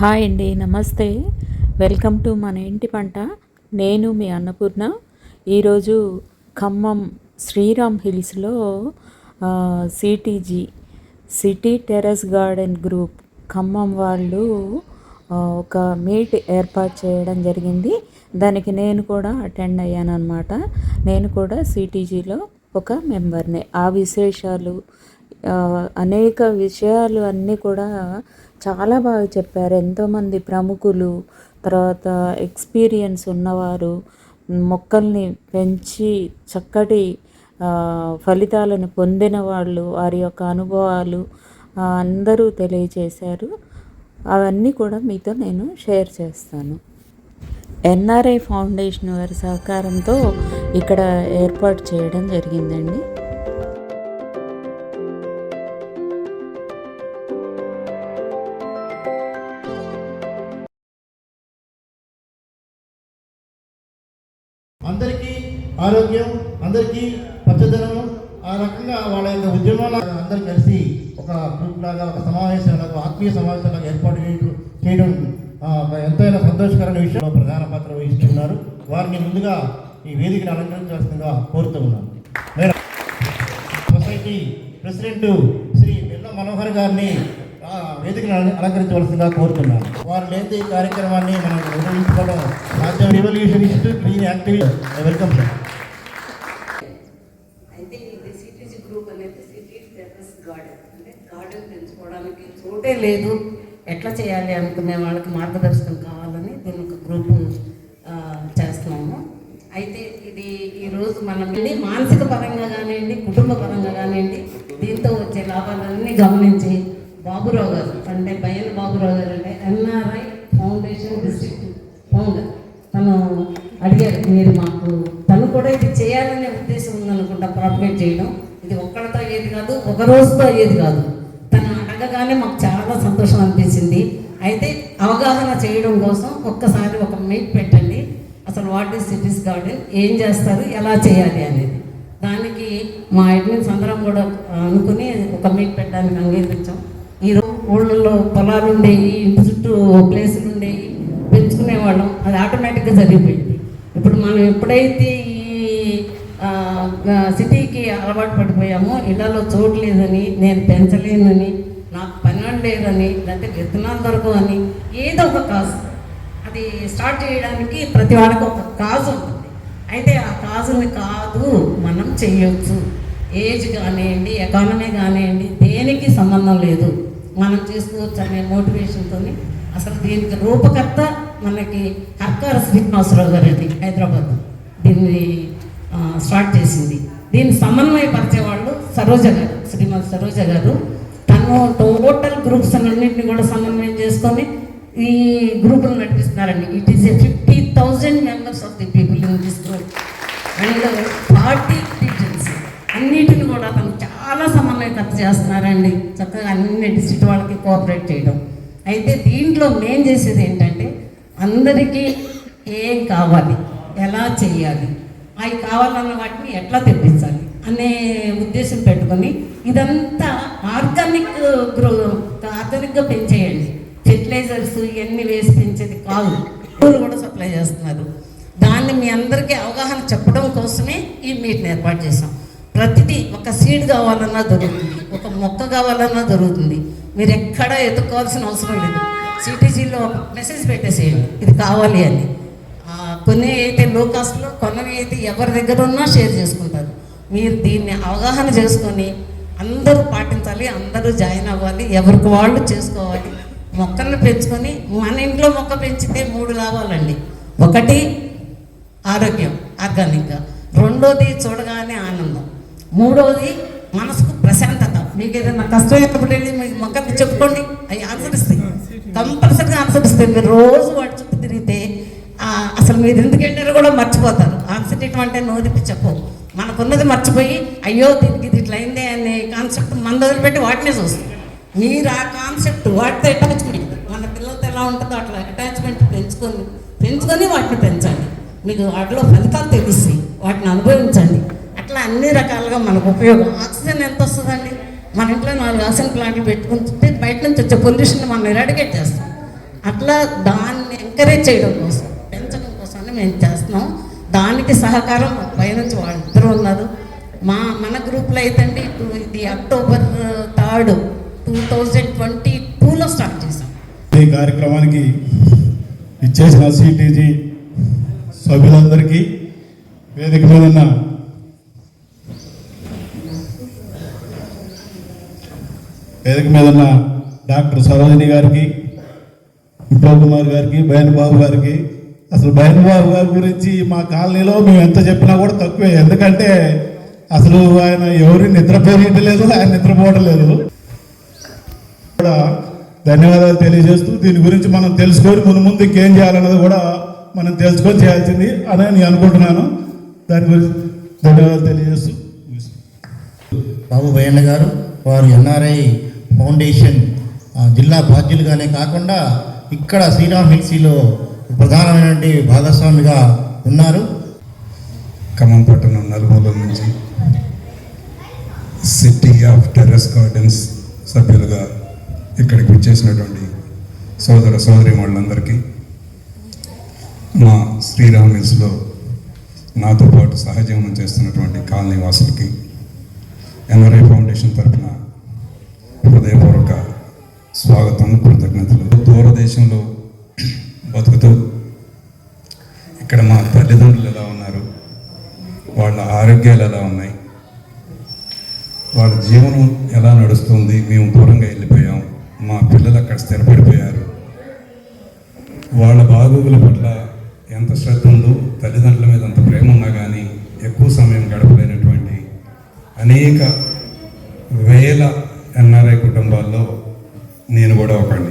Hi అండి నమస్తే. Welcome to మన ఇంటి పంట. నేను మీ అన్నపూర్ణ. ఈరోజు ఖమ్మం శ్రీరామ్ హిల్స్లో CTG city terrace garden group Khammam వాళ్ళు ఒక మీట్ ఏర్పాటు చేయడం జరిగింది. దానికి నేను కూడా అటెండ్ అయ్యాను అనమాట నేను కూడా సిటీజీలో ఒక మెంబర్ని. ఆ విశేషాలు అనేక విషయాలు అన్నీ కూడా చాలా బాగా చెప్పారు. ఎంతోమంది ప్రముఖులు తర్వాత ఎక్స్పీరియన్స్ ఉన్నవారు మొక్కల్ని పెంచి చక్కటి ఫలితాలను పొందిన వాళ్ళు వారి యొక్క అనుభవాలు అందరూ తెలియచేశారు. అవన్నీ కూడా మీతో నేను షేర్ చేస్తాను. ఎన్ఆర్ఐ ఫౌండేషన్ వారి సహకారంతో ఇక్కడ ఏర్పాటు చేయడం జరిగిందండి. ఆరోగ్యం అందరికీ పచ్చదనం ఆ రకంగా వాళ్ళ యొక్క ఉద్యమాల అందరూ కలిసి ఒక గ్రూప్ లాగా ఒక సమావేశంలాగా ఆత్మీయ సమావేశాలకు ఏర్పాటు చేయడం చేయడం ఎంతైనా సంతోషకరమైన విషయంలో ప్రధాన పాత్ర వహిస్తున్నారు. వారిని ముందుగా ఈ వేదికను అలంకరించాల్సిందిగా కోరుతూ ఉన్నాను. సొసైటీ ప్రెసిడెంట్ శ్రీ బిర్లా మనోహర్ గారిని వేదికను అల- అలంకరించవలసిందిగా కోరుతున్నాను. వారు లేని ఈ కార్యక్రమాన్ని మనం నిర్వహించుకోవడం రాజ్యం revolutionist green activist welcome sir అయితే ఇది సిటీజీ గ్రూప్ అనేది సిటీ టెర్రస్ గార్డెన్ అంటే గార్డెన్ పెంచుకోవడానికి చోటే లేదు. ఎట్లా చేయాలి అనుకునే వాళ్ళకి మార్గదర్శకం కావాలని దీని ఒక గ్రూప్ చేస్తున్నాము. అయితే ఇది ఈరోజు మనం మానసిక పరంగా కానివ్వండి కుటుంబ పరంగా కానివ్వండి దీంతో వచ్చే లాభాలన్నీ గమనించి బాబురావు గారు. అంటే బయలు బాబురావు గారు అంటే ఎన్ఆర్ఐ ఫౌండేషన్ డిస్ట్రిక్ట్ ఫౌండర్. తను అడిగారు మీరు మాకు తను కూడా ఇది చేయాలనే ఉద్దేశం ఉందనుకుంటా ప్రాపగేట్ చేయడం. ఇది ఒక్కడితో అయ్యేది కాదు ఒక రోజుతో అయ్యేది కాదు. తను అడగగానే మాకు చాలా సంతోషం అనిపించింది. అయితే అవగాహన చేయడం కోసం ఒక్కసారి ఒక మీట్ పెట్టండి. అసలు వాట్ ఈస్ సిటీస్ గార్డెన్? ఏం చేస్తారు? ఎలా చేయాలి అనేది. దానికి మా అడ్మిన్స్ అందరం కూడా అనుకుని ఒక మీట్ పెట్టడానికి అంగీకరించాం. ఊళ్ళల్లో పొలాలు ఉండేవి ఇంటి చుట్టూ ప్లేసులు ఉండేవి పెంచుకునేవాళ్ళం. అది ఆటోమేటిక్గా జరిగిపోయింది. ఇప్పుడు మనం ఎప్పుడైతే ఈ సిటీకి అలవాటు పడిపోయామో ఇళ్ళలో చోటు లేదని నేను పెంచలేనని నాకు పని లేదని లేకపోతే విత్తనాలు దొరకవని ఏదో ఒక కాజు. అది స్టార్ట్ చేయడానికి ప్రతి వాడికి ఒక కాజు ఉంటుంది. అయితే ఆ కాజుని కాదు మనం చేయొచ్చు. ఏజ్ కానివ్వండి ఎకానమీ కానివ్వండి దేనికి సంబంధం లేదు. మనం చేసుకోవచ్చు అనే మోటివేషన్తో అసలు దీనికి రూపకర్త మనకి హర్కార శ్రీనివాసరావు గారు అండి హైదరాబాద్ దీన్ని స్టార్ట్ చేసింది. దీన్ని సమన్వయపరిచే వాళ్ళు సరోజ గారు శ్రీమతి సరోజ గారు. తను టోటల్ గ్రూప్స్ అన్నింటిని కూడా సమన్వయం చేసుకొని ఈ గ్రూపులు నడిపిస్తున్నారండి. It is a fifty thousand members of the people in this group and forty reasons అన్నిటిని కూడా తను చాలా సమన్వయకర్త చేస్తున్నారండి. చక్కగా అన్ని డిస్ట్రిక్ట్ వాళ్ళకి కోఆపరేట్ చేయడం. అయితే దీంట్లో మేం చేసేది ఏంటంటే అందరికీ ఏం కావాలి ఎలా చేయాలి అవి కావాలన్న వాటిని ఎట్లా తెప్పించాలి అనే ఉద్దేశం పెట్టుకొని ఇదంతా ఆర్గానిక్ గ్రో ఆర్గానిక్గా పెంచేయండి. ఫెర్టిలైజర్స్ ఇవన్నీ వేసి పెంచేది కాదు. పూలు కూడా సప్లై చేస్తున్నారు. దాన్ని మీ అందరికీ అవగాహన చెప్పడం కోసమే ఈ మీట్ని ఏర్పాటు చేసాం ప్రతిదీ ఒక సీడ్ కావాలన్నా దొరుకుతుంది ఒక మొక్క కావాలన్నా దొరుకుతుంది. మీరు ఎక్కడ ఎత్తుకోవాల్సిన అవసరం లేదు. సిటీజీలో ఒక మెసేజ్ పెట్టేసేయండి. ఇది కావాలి అని. కొన్ని అయితే లో కాస్ట్లో కొన్ని అయితే ఎవరి దగ్గర ఉన్నా షేర్ చేసుకుంటారు. మీరు దీన్ని అవగాహన చేసుకొని అందరూ పాటించాలి అందరూ జాయిన్ అవ్వాలి ఎవరికి వాళ్ళు చేసుకోవాలి. మొక్కలను పెంచుకొని మన ఇంట్లో మొక్క పెంచితే మూడు లాభాలండి. ఒకటి ఆరోగ్యం ఆర్గానిక్గా. రెండోది చూడగానే ఆనందం. మూడోది మనసుకు ప్రశాంతత. మీకు ఏదైనా కష్టం అయినప్పుడు వెళ్ళి మీ మొక్కకి చెప్పుకోండి. అవి ఆన్సరిస్తాయి కంపల్సరీగా ఆన్సరిస్తాయి మీరు రోజు వాటి చుట్టూ తిరిగితే అసలు మీరు ఎందుకు వెళ్ళారో కూడా మర్చిపోతారు. ఆన్సర్ అంటే నోదిపి చెప్పు. మనకున్నది మర్చిపోయి అయ్యో దీనికి ఇది ఇట్లా అయిందే అనే కాన్సెప్ట్ మన వదిలిపెట్టి వాటినే చూస్తాం. మీరు ఆ కాన్సెప్ట్ వాటితో అటాచ్మెంట్ మన పిల్లలతో ఎలా ఉంటుందో అట్లా అటాచ్మెంట్ పెంచుకొని పెంచుకొని వాటిని పెంచండి. మీకు వాటిలో ఫలితాలు తెలిసి వాటిని అనుభవించండి. అట్లా అన్ని రకాలుగా మనకు ఉపయోగం. ఆక్సిజన్ ఎంత వస్తుందండి మన ఇంట్లో నాలుగు ఆక్సిజన్ ప్లాంట్లు పెట్టుకుంటుంటే బయట నుంచి వచ్చే పొల్యూషన్ మనం ఎరాడికేట్ చేస్తాం. అట్లా దాన్ని ఎంకరేజ్ చేయడం కోసం పెంచడం కోసమని మేము చేస్తున్నాం. దానికి సహకారం మా పైనుంచి వాళ్ళిద్దరూ ఉన్నారు. మా మన గ్రూప్లో అయితే అండి ఇప్పుడు ఇది October third two thousand twenty టూలో స్టార్ట్ చేశాం. ఈ కార్యక్రమానికి ఇచ్చేసిన సిటీజీ సభ్యులందరికీ వేదిక మీద ఉన్న వేదిక మీద ఉన్న డాక్టర్ సరోజిని గారికి విప్లవ్ కుమార్ గారికి బయన్ బాబు గారికి. అసలు బయన్ బాబు గారి గురించి మా కాలనీలో మేము ఎంత చెప్పినా కూడా తక్కువే. ఎందుకంటే అసలు ఆయన ఎవరు నిద్రపోయట్లేదు ఆయన నిద్రపోవటం లేదు కూడా ధన్యవాదాలు తెలియజేస్తూ దీని గురించి మనం తెలుసుకొని ముందు ముందు ఇంకేం చేయాలన్నది కూడా మనం తెలుసుకొని చేయాల్సింది అని నేను అనుకుంటున్నాను. దాని గురించి ధన్యవాదాలు తెలియజేస్తూ బాబు భయన్న గారు వారు ఎన్ఆర్ఐ ఫౌండేషన్ ఆ, జిల్లా బాధ్యులుగానే కాకుండా ఇక్కడ శ్రీరామ్ హిల్సీలో ప్రధానమైనటువంటి భాగస్వామిగా ఉన్నారు. ఖమ్మం పట్టణం నలుమూల నుంచి సిటీ ఆఫ్ టెర్రస్ గార్డెన్స్ సభ్యులుగా ఇక్కడికి వచ్చేసినటువంటి సోదర సోదరి వాళ్ళందరికీ మా శ్రీరామ్ హిల్స్లో నాతో పాటు సహజీవనం చేస్తున్నటువంటి కాలనీ వాసులకి ఎన్ఆర్ఐ ఫౌండేషన్ తరఫున హృదయపూర్వక స్వాగతం కృతజ్ఞతలు. దూరదేశంలో బతుకుతూ ఇక్కడ మా తల్లిదండ్రులు ఎలా ఉన్నారు? వాళ్ళ ఆరోగ్యాలు ఎలా ఉన్నాయి? వాళ్ళ జీవనం ఎలా నడుస్తుంది? మేము దూరంగా వెళ్ళిపోయాం. మా పిల్లలు అక్కడ స్థిరపడిపోయారు. వాళ్ళ బాగోగుల పట్ల ఎంత శ్రద్ధ ఉందో తల్లిదండ్రుల మీద అంత ప్రేమ ఉన్నా కానీ ఎక్కువ సమయం గడపలేనటువంటి అనేక వేల ఎన్ఆర్ఐ కుటుంబాల్లో నేను కూడా ఒకడిని.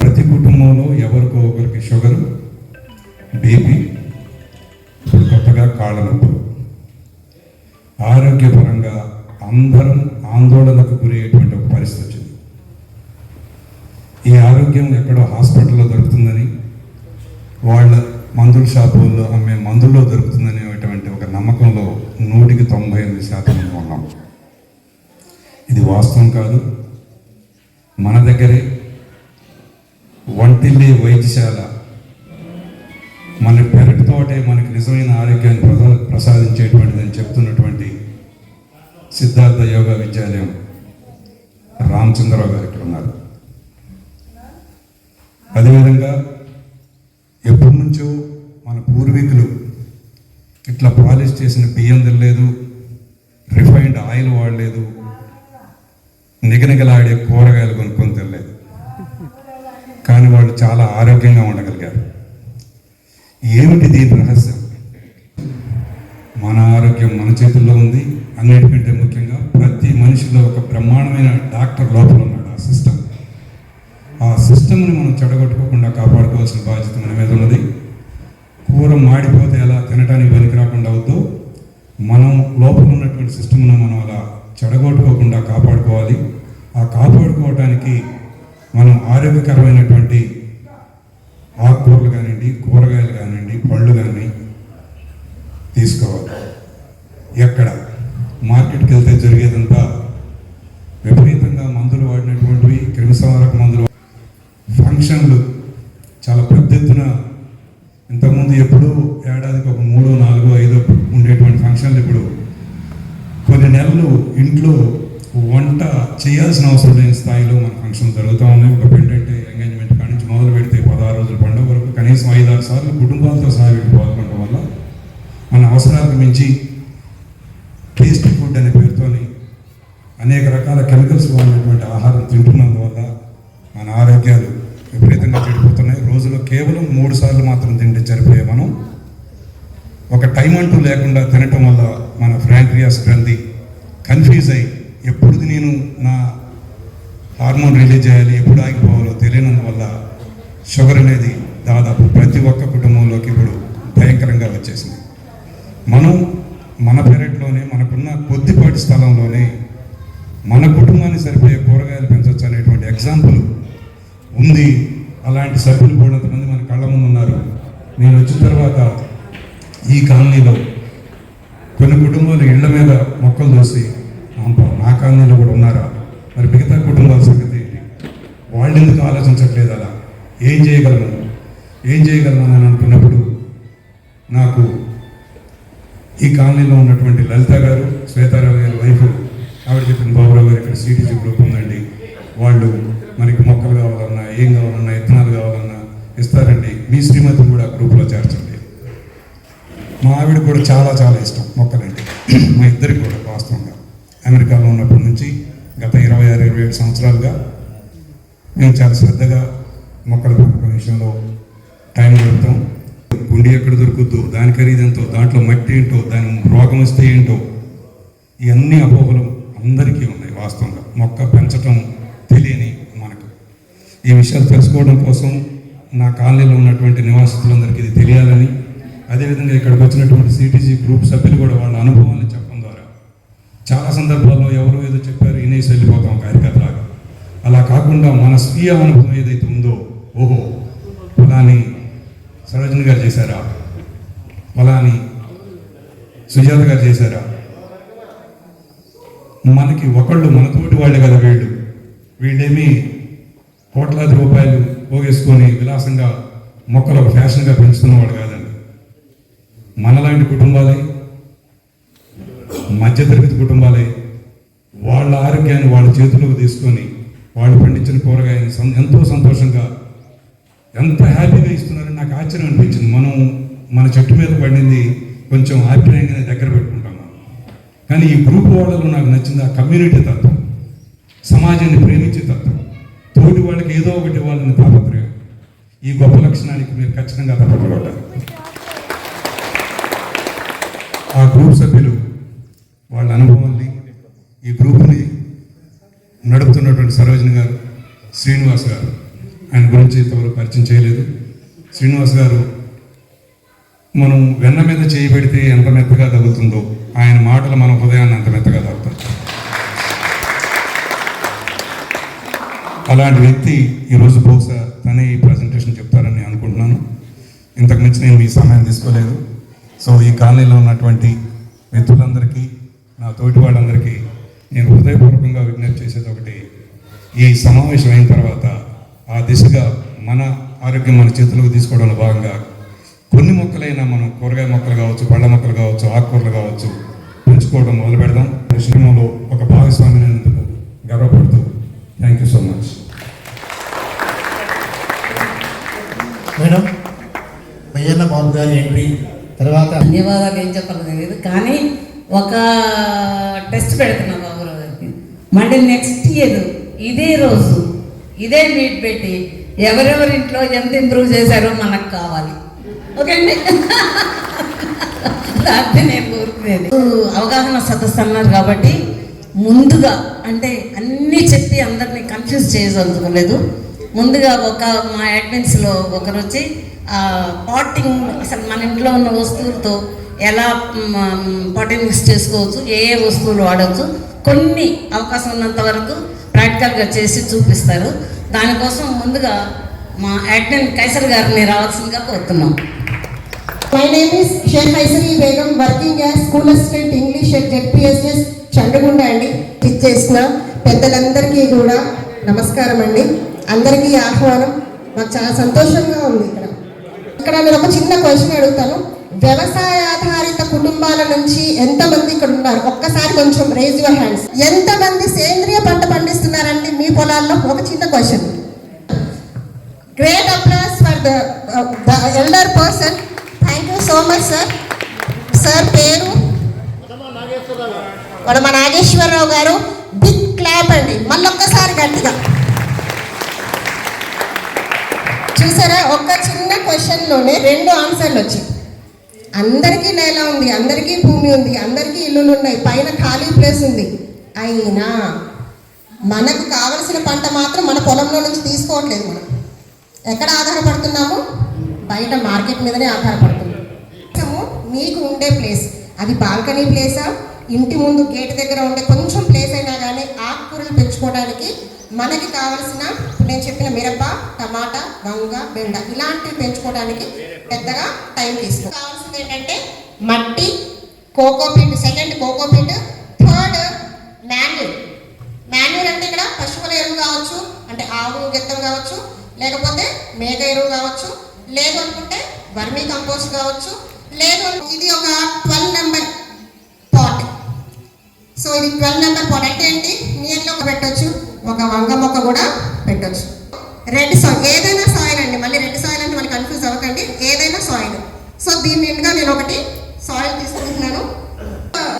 ప్రతి కుటుంబంలో ఎవరికో ఒకరికి షుగరు బీపీ ఇప్పుడు కొత్తగా కాళ్ళ నొప్పులు. ఆరోగ్యపరంగా అందరం ఆందోళనకు గురయ్యేటువంటి ఒక పరిస్థితి వచ్చింది. ఈ ఆరోగ్యం ఎక్కడో హాస్పిటల్లో దొరుకుతుందని వాళ్ళ మందుల షాపుల్లో అమ్మే మందుల్లో దొరుకుతుందనేటువంటి ఒక నమ్మకంలో నూటికి తొంభై ఎనిమిది శాతం మంది ఉన్నాం. ఇది వాస్తవం కాదు. మన దగ్గరే వంటిల్లి వైద్యశాల. మన పెరటితోటే మనకి నిజమైన ఆరోగ్యాన్ని ప్రసా ప్రసాదించేటువంటిదని చెప్తున్నటువంటి సిద్ధార్థ యోగా విద్యాలయం రామచంద్రరావు గారు ఇక్కడ ఉన్నారు. అదేవిధంగా ఎప్పటి నుంచో మన పూర్వీకులు ఇట్లా పాలిష్ చేసిన బియ్యం తినలేదు రిఫైన్డ్ ఆయిల్ వాడలేదు నిగనిగలాడే కూరగాయలు కొనుక్కొని తినలేదు. కానీ వాళ్ళు చాలా ఆరోగ్యంగా ఉండగలిగారు. ఏమిటి దీని రహస్యం? మన ఆరోగ్యం మన చేతుల్లో ఉంది. అన్నిటికంటే ముఖ్యంగా ప్రతి మనిషిలో ఒక బ్రహ్మాండమైన డాక్టర్ లోపల ఉన్నాడు ఆ సిస్టమ్. ఆ సిస్టమ్ని మనం చెడగొట్టుకోకుండా కాపాడుకోవాల్సిన బాధ్యత మన మీద ఉన్నది. కూర మాడిపోతే ఎలా తినడానికి వెనక రాకుండా అవుద్దో మనం లోపల ఉన్నటువంటి సిస్టమ్ను మనం అలా చెడగొట్టుకోకుండా కాపాడుకోవాలి. ఆ కాపాడుకోవటానికి మనం ఆరోగ్యకరమైనటువంటి ఆకుకూరలు కానివ్వండి కూరగాయలు కానివ్వండి పళ్ళు కానీ తీసుకోవాలి. ఎక్కడ? మార్కెట్కి వెళ్తే జరిగేదంతా విపరీతంగా మందులు వాడినటువంటివి క్రిమిసంహారక మందులు ఫంక్షన్లు చాలా పెద్ద ఎత్తున ఇంతకుముందు ఎప్పుడూ ఏడాదికి ఒక మూడు నాలుగు ఐదు ఉండేటువంటి ఫంక్షన్లు ఇప్పుడు కొన్ని నెలలు ఇంట్లో వంట చేయాల్సిన అవసరం లేని స్థాయిలో మన ఫంక్షన్ జరుగుతూ ఉన్నాయి ఒక పెండెంట్ ఎంగేజ్మెంట్ కాడి నుంచి మొదలు పెడితే పదహారు రోజుల పండుగ వరకు కనీసం ఐదు ఆరు సార్లు కుటుంబాలతో సహా వీటికి పాల్గొనడం వల్ల మన అవసరాలకు మించి టేస్టీ ఫుడ్ అనే పేరుతోని అనేక రకాల కెమికల్స్ వాడినటువంటి ఆహారం తింటున్నందువల్ల మన ఆరోగ్యాలు విపరీతంగా చెడిపోతున్నాయి. రోజులో కేవలం మూడు సార్లు మాత్రం తింటే సరిపోయే మనం ఒక టైం అంటూ లేకుండా తినటం వల్ల మన ఫ్రాంక్రియాస్ గ్రంథి కన్ఫ్యూజ్ అయ్యి ఎప్పుడు నేను నా హార్మోన్ రిలీజ్ చేయాలి ఎప్పుడు ఆగిపోవాలో తెలియనందువల్ల షుగర్ అనేది దాదాపు ప్రతి ఒక్క కుటుంబంలోకి ఇప్పుడు భయంకరంగా వచ్చేసింది. మనం మన పెరట్లోనే మనకున్న కొద్దిపాటి స్థలంలోనే మన కుటుంబాన్ని సరిపోయే కూరగాయలు పెంచవచ్చు అనేటువంటి ఎగ్జాంపుల్ ఉంది. అలాంటి సభ్యులు కూడా కొంతమంది మన కళ్ళ ముందు ఉన్నారు. నేను వచ్చిన తర్వాత ఈ కాలనీలో కొన్ని కుటుంబాలు ఇళ్ళ మీద మొక్కలు దోసి మా నా కాలనీలో కూడా ఉన్నారా? మరి మిగతా కుటుంబాల సంగతి ఏంటి? వాళ్ళు ఎందుకు ఆలోచించట్లేదు అలా? ఏం చేయగలను? ఏం చేయగలను అని అనుకున్నప్పుడు నాకు ఈ కాలనీలో ఉన్నటువంటి లలిత గారు శ్వేతారావు గారి వైఫ్ ఆవిడ చెప్పిన బాబురావు గారు ఇక్కడ సిటీసీ గ్రూప్ ఉందండి. వాళ్ళు మనకి మొక్కలు కావాలన్నా ఏం కావాలన్నా ఇత్తనాలు కావాలన్నా ఇస్తారండి. మీ శ్రీమతి కూడా గ్రూప్లో చేర్చండి. మా ఆవిడ కూడా చాలా చాలా ఇష్టం మొక్కలంటే. మా ఇద్దరికి కూడా వాస్తవంగా. అమెరికాలో ఉన్నప్పటి నుంచి గత ఇరవై ఆరు ఇరవై ఏడు సంవత్సరాలుగా మేము చాలా శ్రద్ధగా మొక్కల పెంపకం విషయంలో టైం గడుపుతాం. గుండి ఎక్కడ దొరుకుద్దు దాని ఖరీదు ఎంతో దాంట్లో మట్టి ఏంటో దాని రోగం వస్తే ఏంటో ఇవన్నీ అపోహలు అందరికీ ఉన్నాయి వాస్తవంగా. మొక్క పెంచటం తెలియని మనకు. ఈ విషయాలు తెలుసుకోవడం కోసం నా కాలనీలో ఉన్నటువంటి నివాసితులందరికీ ఇది తెలియాలని అదేవిధంగా ఇక్కడికి వచ్చినటువంటి సిటీజీ గ్రూప్ సభ్యులు కూడా వాళ్ళ అనుభవాన్ని చెప్పడం చాలా సందర్భాల్లో ఎవరో ఏదో చెప్పారు వినేసి వెళ్ళిపోతాం కార్యకర్తలాగా అలా కాకుండా మన స్వీయ అనుభవం ఏదైతే ఉందో ఓహో ఫలాని సరోజన్ గారు చేశారా? ఫలాని సుజాత గారు చేశారా? మనకి ఒకళ్ళు మనతోటి వాళ్ళే కదా వీళ్ళు. వీళ్ళేమి కోట్లాది రూపాయలు పోగేసుకొని విలాసంగా మొక్కలు ఒక ఫ్యాషన్గా పెంచుతున్నవాడు కాదండి. మనలాంటి కుటుంబాలే మధ్యతరగతి కుటుంబాలే వాళ్ళ ఆరోగ్యాన్ని వాళ్ళ చేతుల్లోకి తీసుకొని వాళ్ళు పండించిన కూరగాయని సం- ఎంతో సంతోషంగా ఎంత హ్యాపీగా ఇస్తున్నారని నాకు ఆశ్చర్యం అనిపించింది. మనం మన చెట్టు మీద పడింది కొంచెం ఆప్యాయంగానే దగ్గర పెట్టుకుంటాము కానీ ఈ గ్రూప్ వాళ్ళలో నాకు నచ్చింది ఆ కమ్యూనిటీ తత్వం సమాజాన్ని ప్రేమించే తత్వం. తోటి వాళ్ళకి ఏదో ఒకటి వాళ్ళని తాపత్రయం. ఈ గొప్ప లక్షణానికి మీరు ఖచ్చితంగా తప్పకుండా ఆ గ్రూప్ సభ్యులు వాళ్ళ అనుభవాల్ని ఈ గ్రూప్ని నడుపుతున్నటువంటి సరోజన గారు శ్రీనివాస్ గారు. ఆయన గురించి ఇంతవరకు పరిచయం చేయలేదు. శ్రీనివాస్ గారు మనం వెన్న మీద చేయి పెడితే ఎంత మెత్తగా తగులుతుందో ఆయన మాటలు మన హృదయాన్ని అంత మెత్తగా తగులుతాయి. అలాంటి వ్యక్తి ఈరోజు బహుశా తనే ఈ ప్రజెంటేషన్ చెప్తారని అనుకుంటున్నాను. ఇంతకు మించి నేను మీ సమయం తీసుకోలేదు. సో ఈ కాలనీలో ఉన్నటువంటి మిత్రులందరికీ నా తోటి వాళ్ళందరికీ నేను హృదయపూర్వకంగా విజ్ఞప్తి చేసేది ఒకటి. ఈ సమావేశం అయిన తర్వాత ఆ దిశగా మన ఆరోగ్యం మన చేతులకు తీసుకోవడంలో భాగంగా కొన్ని మొక్కలైనా మనం కూరగాయ మొక్కలు కావచ్చు పళ్ళ మొక్కలు కావచ్చు ఆకుకూరలు కావచ్చు పెంచుకోవడం మొదలు పెడదాం. విషయంలో ఒక భాగస్వామి అయినందుకు గర్వపడుతూ thank you so much madam Bayyanna Babu గారి ఎంట్రీ. తర్వాత ధన్యవాదాలు ఏం చెప్పాలో కానీ ఒక టెస్ట్ పెడుతున్నాం బాబురావు గారికి మళ్ళీ నెక్స్ట్ ఇయర్ ఇదే రోజు ఇదే మీట్ పెట్టి ఎవరెవరి ఇంట్లో ఎంత ఇంప్రూవ్ చేశారో మనకు కావాలి. ఓకే అండి దాన్ని నేను కోరుకునేది అవగాహన సదస్సు అన్నారు కాబట్టి ముందుగా అంటే అన్నీ చెప్పి అందరినీ కన్ఫ్యూజ్ చేయదలుచుకోలేదు. ముందుగా ఒక మా అడ్మిన్స్లో ఒకరు వచ్చి పాటింగ్ అసలు మన ఇంట్లో ఉన్న వస్తువులతో ఎలా పాటింగ్ మిక్స్ చేసుకోవచ్చు ఏ ఏ వస్తువులు వాడవచ్చు కొన్ని అవకాశం ఉన్నంత వరకు ప్రాక్టికల్గా చేసి చూపిస్తారు. దానికోసం ముందుగా మా అడ్మిన్ కైసర్ గారిని రావాల్సిందిగా కోరుతున్నాం. My name is Sheikh Aisari Begum working as school assistant English at ZPSS Chandagunda అండి. ఇచ్చేసిన పెద్దలందరికీ కూడా నమస్కారం అండి. అందరికీ ఆహ్వానం మాకు చాలా సంతోషంగా ఉంది ఇక్కడ. ఇక్కడ నేను ఒక చిన్న క్వశ్చన్ అడుగుతాను. వ్యవసాయ ఆధారిత కుటుంబాల నుంచి ఎంతమంది ఇక్కడ ఉన్నారు? ఒక్కసారి కొంచెం రేజ్ యువర్ హ్యాండ్స్ ఎంతమంది సేంద్రియ పంట పండిస్తున్నారండి మీ పొలాల్లో? ఒక చిన్న question great applause for the the elder person thank you so much sir sir పేరు? వడమ నాగేశ్వరరావు గారు. బిగ్ క్లాప్ అండి. మళ్ళొక్కసారి గట్టిగా. చూసారా? ఒక చిన్న క్వశ్చన్లోనే రెండు ఆన్సర్లు వచ్చాయి. అందరికీ నేల ఉంది అందరికీ భూమి ఉంది అందరికీ ఇల్లులు ఉన్నాయి పైన ఖాళీ ప్లేస్ ఉంది. అయినా మనకు కావలసిన పంట మాత్రం మన పొలంలో నుంచి తీసుకోవట్లేదు మనం. ఎక్కడ ఆధారపడుతున్నాము? బయట మార్కెట్ మీదనే ఆధారపడుతున్నాము మీకు ఉండే ప్లేస్. అది బాల్కనీ ప్లేసా? ఇంటి ముందు గేట్ దగ్గర ఉండే కొంచెం ప్లేస్ అయినా కానీ ఆకుకూరలు పెంచుకోవడానికి మనకి కావలసిన నేను చెప్పిన మిరప టమాటా వంగ బెండ ఇలాంటివి పెంచుకోవడానికి పెద్దగా టైం తీసుకో కావాల్సింది ఏంటంటే మట్టి cocopeat second cocopeat third manure manure అంటే ఇక్కడ పశువుల ఎరువు కావచ్చు అంటే ఆవు గెత్తం కావచ్చు లేకపోతే మేక ఎరువు కావచ్చు లేదు అనుకుంటే వర్మీ కంపోస్ట్ కావచ్చు లేదు ఇది ఒక ట్వెల్వ్ నెంబర్ సో ఇది ట్వెల్వ్ నెంబర్ పాట్ అంటే ఏంటి? నీళ్ళలో పెట్టొచ్చు ఒక వంగ మొక్క కూడా పెట్టొచ్చు. రెడ్ సాయిల్ ఏదైనా సాయిల్ అండి మళ్ళీ రెడ్ సాయిల్ అంటే మనకి కన్ఫ్యూజ్ అవ్వకండి. ఏదైనా సాయిల్ సో దీని నిండుగా నేను ఒకటి సాయిల్ తీసుకుంటున్నాను.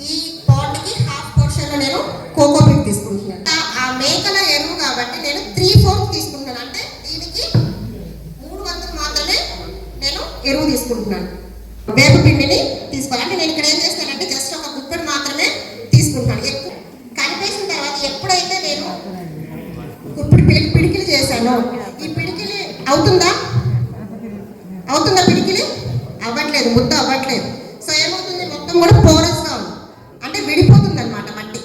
ఈ పాట్కి హాఫ్ పోర్షన్లో నేను కోకో పిట్ తీసుకుంటున్నాను. ఆ- ఆ మేకల ఎరువు కాబట్టి నేను త్రీ ఫోర్త్ తీసుకుంటున్నాను. అంటే దీనికి మూడు వంతులు మాత్రమే నేను ఎరువు తీసుకుంటున్నాను. వేప పిండిని తీసుకోవాలి. అంటే నేను ఇక్కడ ఏం చేస్తానంటే జస్ట్ ఒక గుప్పెడు మాత్రమే తీసుకుంటాను ఎక్కువ కలిపేసిన తర్వాత ఎప్పుడైతే నేను ఇప్పుడు పిడి పిడికిలి చేశాను. ఈ పిడికిలి అవుతుందా? అవుతుందా పిడికిలి? అవ్వట్లేదు ముద్ద అవ్వట్లేదు. సో ఏమవుతుంది? మొత్తం కూడా పోరస్గా ఉంది. అంటే విడిపోతుంది అనమాట మట్టి.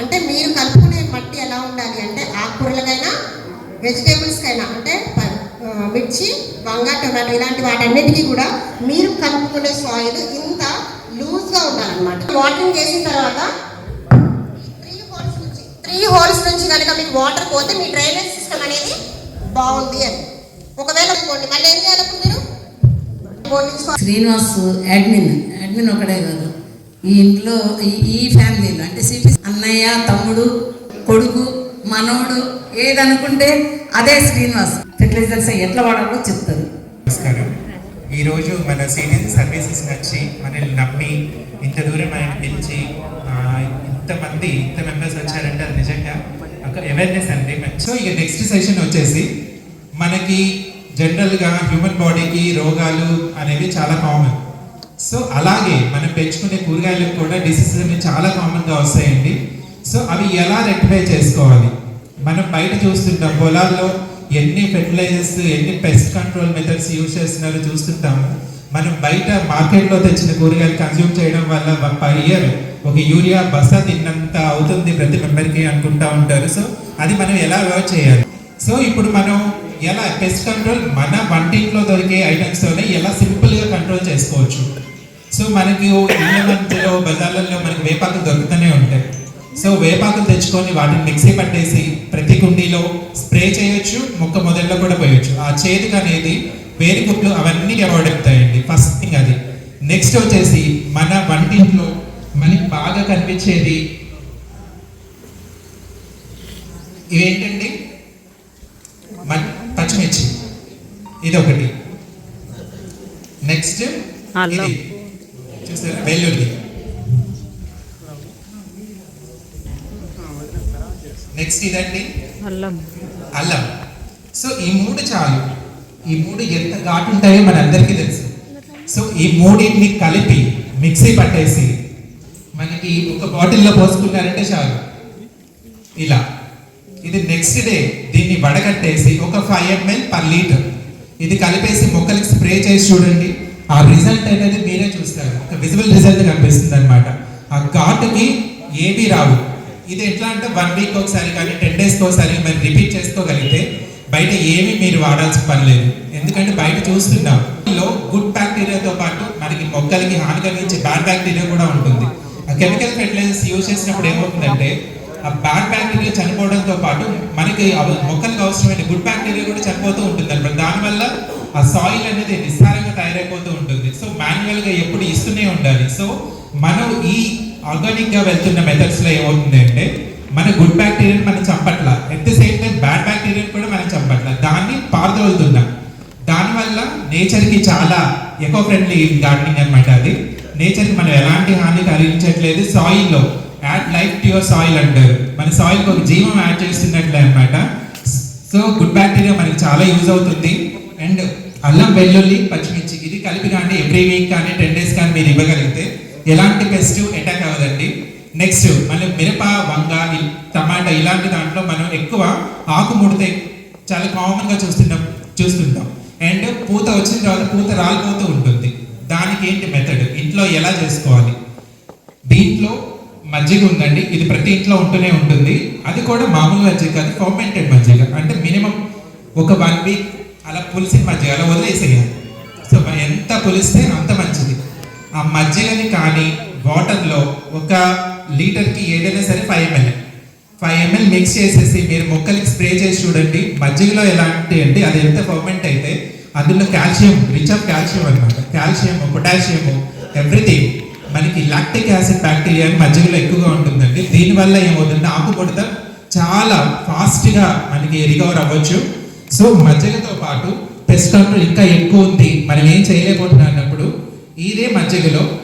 అంటే మీరు కలుపుకునే మట్టి ఎలా ఉండాలి అంటే ఆకుకూరలకైనా వెజిటేబుల్స్కైనా అంటే మిర్చి వంగ టొమాటో ఇలాంటి వాటన్నిటికీ కూడా మీరు కలుపుకునే సాయిల్ ఇంత లూజ్గా ఉండాలన్నమాట. వాటరింగ్ చేసిన తర్వాత త్రీ హోల్స్ నుంచి కనుక మీకు వాటర్ పోతే మీ డ్రైనేజ్ సిస్టమ్ అనేది బాగుంది అని. ఒకవేళ అనుకోండి మళ్ళీ ఏం చేయాలి అప్పుడు మీరు? బోర్డు నుంచి శ్రీనివాస్ అడ్మిన్ అడ్మిన్ ఒకడే కాదు. ఈ ఇంట్లో ఈ ఫ్యామిలీలో అంటే సిపి అన్నయ్య తమ్ముడు కొడుకు మనవడు ఏదనుకుంటే అదే శ్రీనివాస్. ఫెర్టిలైజర్స్ ఎట్లా వాడాలో చెప్తారు. నమస్కారం. ఈరోజు మన సీనియర్ సర్వీసెస్ వచ్చి మనల్ని నమ్మి ఇంత దూరం ఆయన పిలిచి ఇంతమంది ఇంత మెంబర్స్ వచ్చారంటే అది నిజంగా ఒక అవేర్నెస్ అండి. సో ఇక నెక్స్ట్ సెషన్ వచ్చేసి మనకి జనరల్గా హ్యూమన్ బాడీకి రోగాలు అనేవి చాలా కామన్ సో అలాగే మనం పెంచుకునే కూరగాయలకు కూడా డిసీజెస్ అనేవి చాలా కామన్గా వస్తాయండి. సో అవి ఎలా రెక్టిఫై చేసుకోవాలి? మనం బయట చూస్తుంటాం పొలాల్లో ఎన్ని ఫెర్టిలైజర్స్ ఎన్ని పెస్ట్ కంట్రోల్ మెథడ్స్ యూజ్ చేస్తున్నారో చూస్తుంటాము. మనం బయట మార్కెట్లో తెచ్చిన కూరగాయలు కన్జ్యూమ్ చేయడం వల్ల పర్ ఇయర్ ఒక యూరియా బస్తా తిన్నంత అవుతుంది ప్రతి మెంబర్కి అనుకుంటా ఉంటారు. సో అది మనం ఎలా అవాయిడ్ చేయాలి? సో ఇప్పుడు మనం ఎలా పెస్ట్ కంట్రోల్ మన వంటింట్లో దొరికే ఐటమ్స్తోనే ఎలా సింపుల్గా కంట్రోల్ చేసుకోవచ్చు? సో మనకి ఇళ్ళ మధ్యలో బజార్లలో మనకి వేపాకులు దొరుకుతూనే ఉంటాయి. సో వేపాకులు తెచ్చుకొని వాటిని మిక్సీ పట్టేసి ప్రతి కుండీలో స్ప్రే చేయొచ్చు మొక్క మొదల్లో కూడా పోయొచ్చు. ఆ చేదుగా అనేది వేరు గుడ్లు అవన్నీ అవాయిడ్ అవుతాయండి. ఫస్ట్ థింగ్ అది. నెక్స్ట్ వచ్చేసి మన వంటింట్లో మనకి బాగా కనిపించేది ఇవేంటండి మన పచ్చిమిర్చి. ఇది ఒకటి నెక్స్ట్ ఇది. చూస్తారా వెల్లుల్లి. నెక్స్ట్ ఇదండి? అల్లం. అల్లం. సో ఈ మూడు చాలు. ఈ మూడు ఎంత ఘాటు ఉంటాయో మనందరికీ తెలుసు. సో ఈ మూడింటిని కలిపి మిక్సీ పట్టేసి మనకి ఒక బాటిల్లో పోసుకున్నారంటే చాలు. ఇలా. ఇది నెక్స్ట్ డే దీన్ని వడగట్టేసి ఒక ఫైవ్ ఎంఎల్ పర్ లీటర్ ఇది కలిపేసి మొక్కలకి స్ప్రే చేసి చూడండి. ఆ రిజల్ట్ అనేది మీరే చూస్తారు. ఒక విజిబుల్ రిజల్ట్ కనిపిస్తుంది అనమాట ఆ ఘాటుకి ఏమీ రావు. ఇది ఎట్లా అంటే వన్ వీక్ ఒకసారి కానీ టెన్ డేస్కి ఒకసారి మరి రిపీట్ చేసుకోగలిగితే బయట ఏమీ మీరు వాడాల్సిన పని లేదు. ఎందుకంటే బయట చూస్తున్నాం. లో గుడ్ బ్యాక్టీరియాతో పాటు మనకి మొక్కలకి హాని కలిగించే బ్యాడ్ బ్యాక్టీరియా కూడా ఉంటుంది. ఆ కెమికల్ ఫెర్టిలైజర్స్ యూజ్ చేసినప్పుడు ఏమవుతుందంటే ఆ బ్యాడ్ బ్యాక్టీరియా చనిపోవడంతో పాటు మనకి మొక్కలకు అవసరమైన గుడ్ బ్యాక్టీరియా కూడా చనిపోతూ ఉంటుంది. అనమాట దానివల్ల ఆ సాయిల్ అనేది నిస్సారంగా తయారైపోతూ ఉంటుంది. సో మాన్యువల్గా ఎప్పుడు ఇస్తూనే ఉండాలి. సో మనం ఈ ఆర్గానిక్గా వెళ్తున్న మెథడ్స్లో ఏమవుతుంది అంటే మన గుడ్ బ్యాక్టీరియాని మనం చంపట్ల. At the same time bad బ్యాక్టీరియాని కూడా మనం చంపట్ల. దాన్ని పారదోలుతున్నాం. దానివల్ల నేచర్కి చాలా ఎకో ఫ్రెండ్లీ గార్డెనింగ్ అనమాట అది. నేచర్కి మనం ఎలాంటి హాని కలిగించట్లేదు. సాయిల్లో add life to your soil అంటారు మన సాయిల్కి ఒక జీవం యాడ్ చేస్తున్నట్లే అన్నమాట. సో గుడ్ బ్యాక్టీరియా మనకి చాలా యూజ్ అవుతుంది. అండ్ అల్లం వెల్లుల్లి పచ్చిమిర్చి ఇది కలిపి కానీ ఎవ్రీ వీక్ కానీ టెన్ డేస్ కానీ మీరు ఇవ్వగలిగితే ఎలాంటి పెస్ట్ అటాక్ అవ్వదండి. నెక్స్ట్ మళ్ళీ మిరప వంగ టమాటా ఇలాంటి దాంట్లో మనం ఎక్కువ ఆకు ముడితే చాలా కామన్గా చూస్తుంటాం చూస్తున్నాం చూస్తుంటాం. అండ్ పూత వచ్చిన తర్వాత పూత రాలిపోతూ ఉంటుంది. దానికి ఏంటి మెథడ్ ఇంట్లో ఎలా చేసుకోవాలి? దీంట్లో మజ్జిగ ఉందండి. ఇది ప్రతి ఇంట్లో ఉంటూనే ఉంటుంది. అది కూడా మామూలు మజ్జిగ కాదు ఫర్మెంటెడ్ మజ్జిగ. అంటే మినిమం ఒక వన్ వీక్ అలా పులిసిన మజ్జిగ అలా వదిలేసేయాలి. సో ఎంత పులిస్తే అంత మంచిది. ఆ మజ్జిగని కానీ వాటర్లో ఒక లీటర్కి ఏదైనా సరే five ML five ML mix చేసేసి మీరు మొక్కలకి స్ప్రే చేసి చూడండి మజ్జిగలో ఎలాంటి అంటే అది ఎంత ఫర్మెంట్ అయితే అందులో కాల్షియం రిచ్ ఆఫ్ కాల్షియం అనమాట కాల్షియం పొటాషియం ఎవ్రీథింగ్ మనకి లాక్టిక్ యాసిడ్ బ్యాక్టీరియా మజ్జిగలో ఎక్కువగా ఉంటుందండి. దీనివల్ల ఏమవుతుందంటే ఆకుపడత చాలా ఫాస్ట్గా మనకి రికవర్ అవ్వచ్చు. సో మజ్జిగతో పాటు పెస్ట్ కంట్రోల్ ఇంకా ఎక్కువ ఉంది. మనం ఏం చేయలేకపోతున్నాం అన్నప్పుడు ఇదే మజ్జిగలో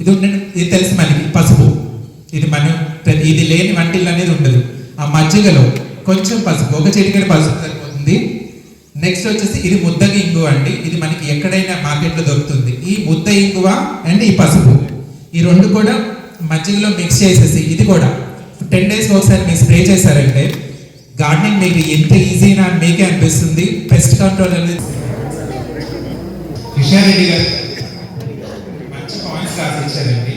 ఇది ఉండే ఇది తెలుసు మనకి పసుపు. ఇది మనం ఇది లేని వంటిల్ అనేది ఉండదు. ఆ మజ్జిగలో కొంచెం పసుపు ఒక చిటికెడు పసుపు సరిపోతుంది. నెక్స్ట్ వచ్చేసి ఇది ముద్దగ ఇంగువ అండి. ఇది మనకి ఎక్కడైనా మార్కెట్లో దొరుకుతుంది. ఈ ముద్ద ఇంగువ అండ్ ఈ పసుపు. ఈ రెండు కూడా మజ్జిగలో మిక్స్ చేసేసి ఇది కూడా టెన్ డేస్ ఒకసారి మీరు స్ప్రే చేశారంటే గార్డెనింగ్ మీకు ఎంత ఈజీనా మీకే అనిపిస్తుంది. పెస్ట్ కంట్రోల్ అనేది కిషారెడ్డి గారు మంచి పాయింట్స్ రాసి ఇచ్చారండి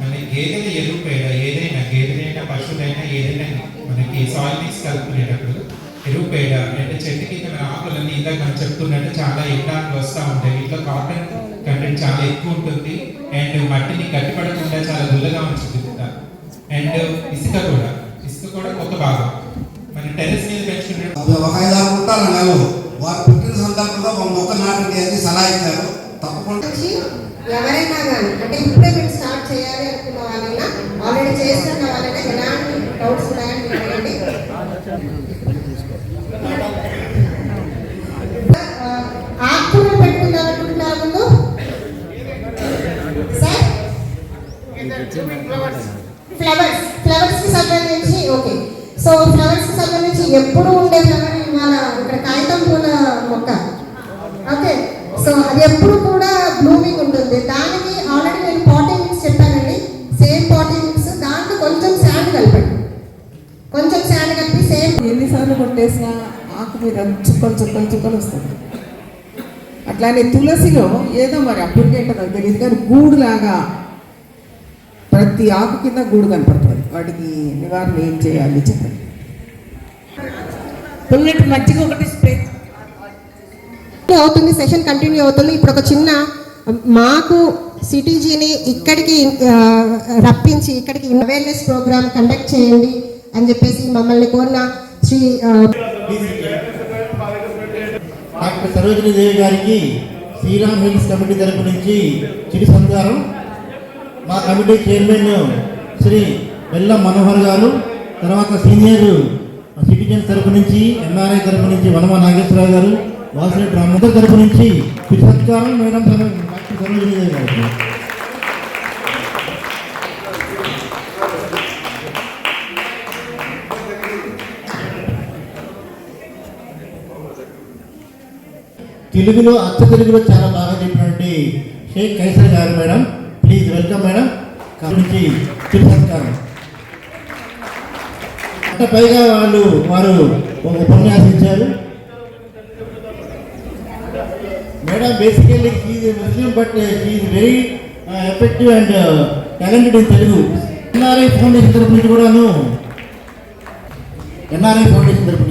మన గేదెల ఎరువు పేడ ఏదైనా గేదెలైనా పశువులైనా ఏదైనా మనకి సాయిల్ మిక్స్ కలుపుకునేటప్పుడు ఎరువు పేడ అంటే చెట్టు కింద మన ఆకులన్నీ ఇందాక మనం చెప్పుకున్నట్టు చాలా ఎండాకులు వస్తూ ఉంటాయి. వీటిలో కాటన్ కంటెంట్ చాలా ఎక్కువ ఉంటుంది. అండ్ మట్టిని గట్టిపడకుండా చాలా గుల్లగా ఉంచుతుంది అండ్ ఇసుక కూడా ఇసుక కూడా ఒక భాగం. మన టెరెస్ మీద పెంచుకునే ఒక ఐదు ఆరు ఉంటారు నెలలు వారు పుట్టిన సందర్భంలో ఒక మొక్క నాటింది అని సలహా ఇచ్చారు. తప్పకుండా. ఎవరైనా కానీ అంటే ఇప్పుడే మీరు స్టార్ట్ చేయాలి అనుకున్న వాళ్ళైనా ఆల్రెడీ చేస్తున్న వాళ్ళైనా ఎలాంటి డౌట్స్ ఉన్నాయని అడగండి ఆ, ఆకుకూరలు పెట్టుకుందాం అనుకుంటున్నారు ముందు సార్ ఫ్లవర్స్ ఫ్లవర్స్కి సంబంధించి ఓకే సో ఫ్లవర్స్కి సంబంధించి ఎప్పుడు ఉండే ఫ్లవర్ ఇవాళ ఇక్కడ కాగితం పూల మొక్క? ఓకే సో అది ఎప్పుడు కూడా బ్లూమింగ్ ఉంటుంది. దానికి ఆల్రెడీ నేను పాటింగ్ మిక్స్ చెప్పానండి. సేమ్ పాటింగ్ మిక్స్ దాంట్లో కొంచెం శాండ్ కలిపండి. కొంచెం శాండ్ కలిపి సేమ్ ఎన్నిసార్లు కొట్టేసినా ఆకు మీద చుక్కలు చుక్కలు చుక్కలు వస్తుంది అట్లానే తులసిలో ఏదో మరి అప్పుడు ఏంటో తెలియదు కానీ గూడులాగా ప్రతి ఆకు కింద గూడు కనపడుతుంది. వాటికి నివారణ ఏం చేయాలి చెప్పండి. పుల్లటి మజ్జిగ ఒకటి స్ప్రే. అవుతుంది సెషన్ కంటిన్యూ అవుతుంది. ఇప్పుడు ఒక చిన్న మాకు సిటీజీని ఇక్కడికి రప్పించి ఇక్కడికి అవేర్నెస్ ప్రోగ్రామ్ కండక్ట్ చేయండి అని చెప్పేసి మమ్మల్ని కోరిన శ్రీ డాక్టర్ సరోజిని దేవి గారికి శ్రీరామ్ హిల్స్ కమిటీ తరపు నుంచి చిరు సంచారం. మా కమిటీ చైర్మన్ శ్రీ బెల్లం మనోహర్ గారు తర్వాత సీనియర్ సిటిజన్ తరపు నుంచి ఎన్ఆర్ఐ తరపు నుంచి వనమ నాగేశ్వరరావు గారు వాసిరెడ్డి రామ్మోహన్ తరపు నుంచి సత్కారం మేడం డాక్టర్ సరోజిని తెలుగులో అచ్చ తెలుగులో చాలా బాగా చెప్పినటువంటి షేక్ కైసర్ గారు మేడం. ప్లీజ్ వెల్కమ్ మేడం నుంచి చిరు సత్కారం అంటే పైగా వాళ్ళు వారు ఒక ఉపన్యాసం ఇచ్చారు. Madam basically is Muslim but is very effective and talented in Telugu NRI foundation తరపు నుంచి కూడాను ఎన్ఆర్ఐ ఫౌండేషన్ తరపు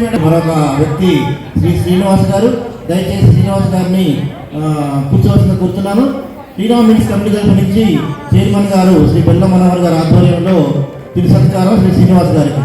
మరొక వ్యక్తి శ్రీ శ్రీనివాస్ గారు. దయచేసి శ్రీనివాస్ గారిని కూర్చోవలసిన కూర్చున్నాను శ్రీరామ్ మిల్స్ కమిటీ తరపు నుంచి చైర్మన్ గారు శ్రీ బెల్ల మనోహర్ గారి ఆధ్వర్యంలో తిరు సత్కారం శ్రీ శ్రీనివాస్ గారికి.